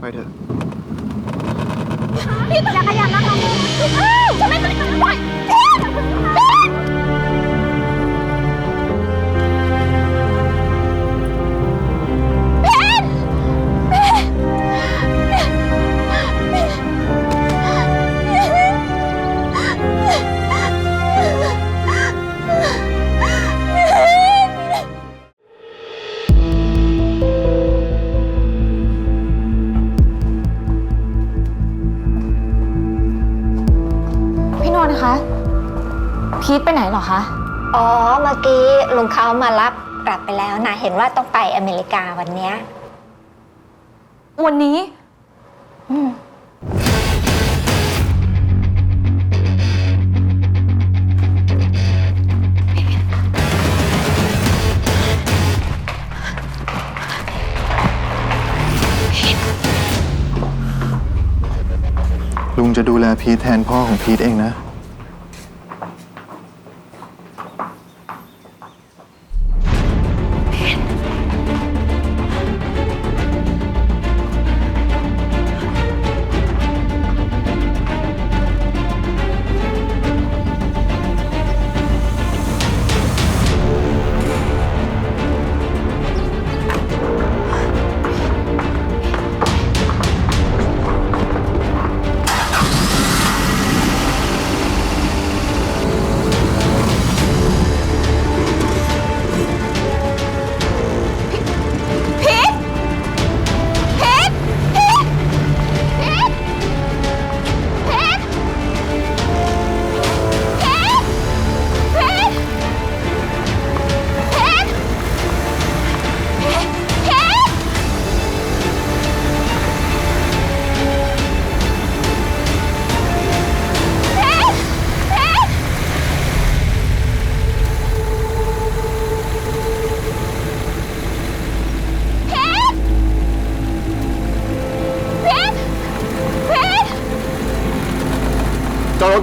ไปเถอะพี่อย่าขยับนะคะอ้าวฉันไม่เป็นไรพี่พี่ คะ พีทไปไหนเหรอคะ อ๋อ เมื่อกี้ลุงเขามารับกลับไปแล้วนะเห็นว่าต้องไปอเมริกาวันเนี้ยวันนี้ อืม ลุงจะดูแลพีทแทนพ่อของพีทเองนะ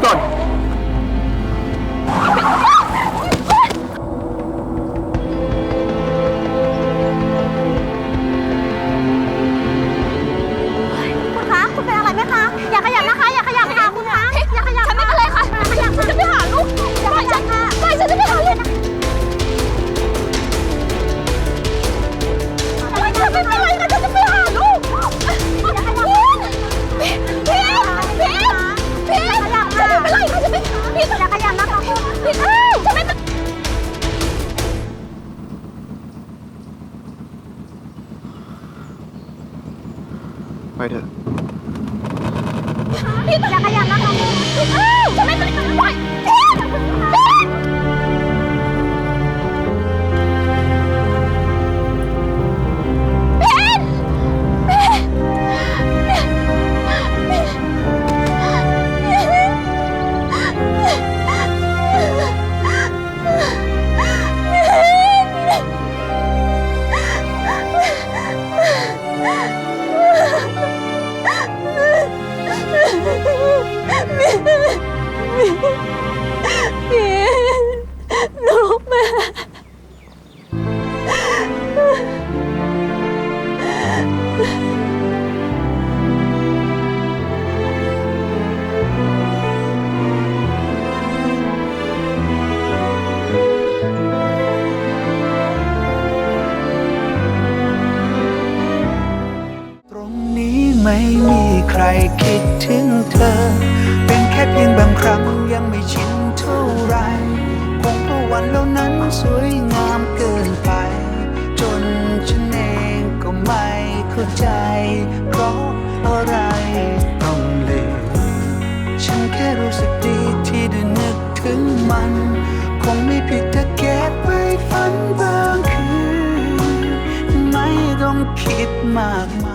ก่อน ไปเถอะพี่อย่าขยับนะคะอ้าวฉันไม่เป็นไรปล่อย ไม่มีใครคิดถึงเธอ เป็นแค่เพียงบางครั้งยังไม่ชินเท่าไรคงเพราะวันเหล่านั้นสวยงามเกินไป จนฉันเองก็ไม่เข้าใจ เพราะอะไรต้องลืมฉันแค่รู้สึกดีที่ได้นึกถึงมัน คงไม่ผิดถ้าเก็บไว้ฝันบางคืน ไม่ต้องคิดมากมาย